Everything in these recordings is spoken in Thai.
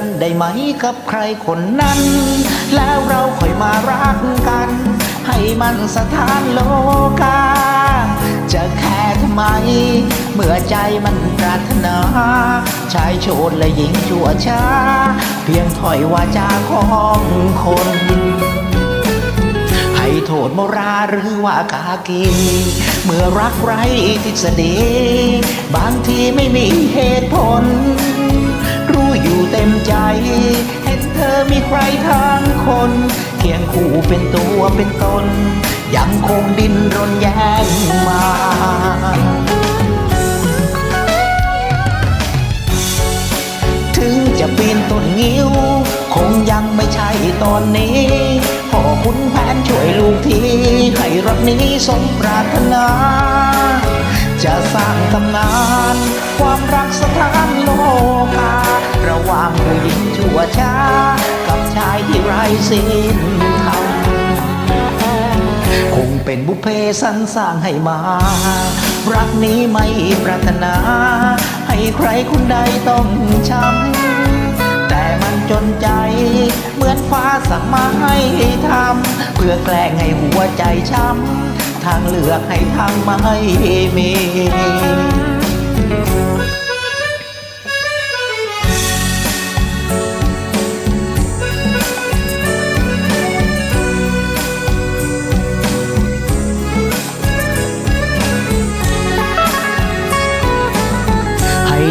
กันได้ไหมกับใครคนนั้น แล้วเราค่อยมารักกัน ให้มันสถานโลกา จะแค่ทำไม เมื่อใจมันปรารถนาชายโฉดและหญิงชั่วช้า เพียงถอยวาจาของคนให้โทษโมราหรือว่ากากีเมื่อรักไรทฤษฎีบางทีไม่มีเหตุผล มใจ เห็นเธอมีใครทางคน เคียงคู่เป็นตัวเป็นตน ยังคงดิ้นรนแย่งมาถึงจะปีนต้นงิ้ว คงยังไม่ใช่ตอนนี้พ่อคุณแผนช่วยลูกทีให้รักนี้สมปรารถนา จะสร้างตำนาน ความรักสถานโลกางผู้หญิงชั่วช้า กับชายที่ไร้สิ้นธรรมคงเป็นบุพเพสันสร้างให้มา รักนี้ไม่ปรารถนา ให้ใครคนใดต้องช้ำแต่มันจนใจ เหมือนฟ้าสั่งมาให้ทำเพื่อแกล้งให้หัวใจช้ำทางเลือกให้ทางไม่มี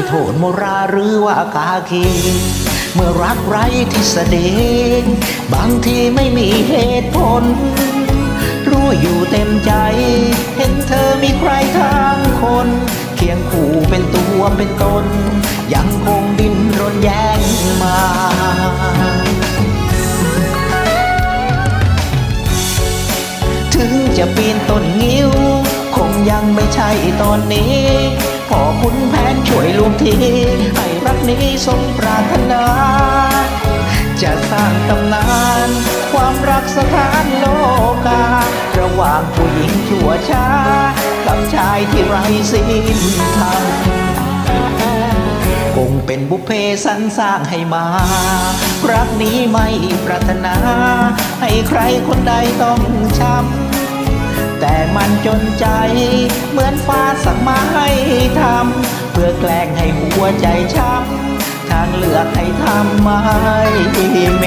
โทษโมราหรือว่ากากีเมื่อรักไรทฤษฎีบางทีไม่มีเหตุผล รู้อยู่เต็มใจ เห็นเธอมีใครทางคน เคียงคู่เป็นตัวเป็นตน ยังคงดิ้นรนแย่งมาถึงจะปีนต้นงิ้ว คงยังไม่ใช่ตอนนี้ ทีให้รักนี้สมปรารถนา จะสร้างตำนาน ความรักสถานโลกา ระหว่างผู้หญิงชั่วช้า กับชายที่ไร้สิ้นธรรมคงเป็นบุพเพสันสร้างให้มา รักนี้ไม่ปรารถนา ให้ใครคนใดต้องช้ำแต่มันจนใจเหมือนฟ้าสั่งมา หัวใจช้ำทางเลือกให้ทำไม่มี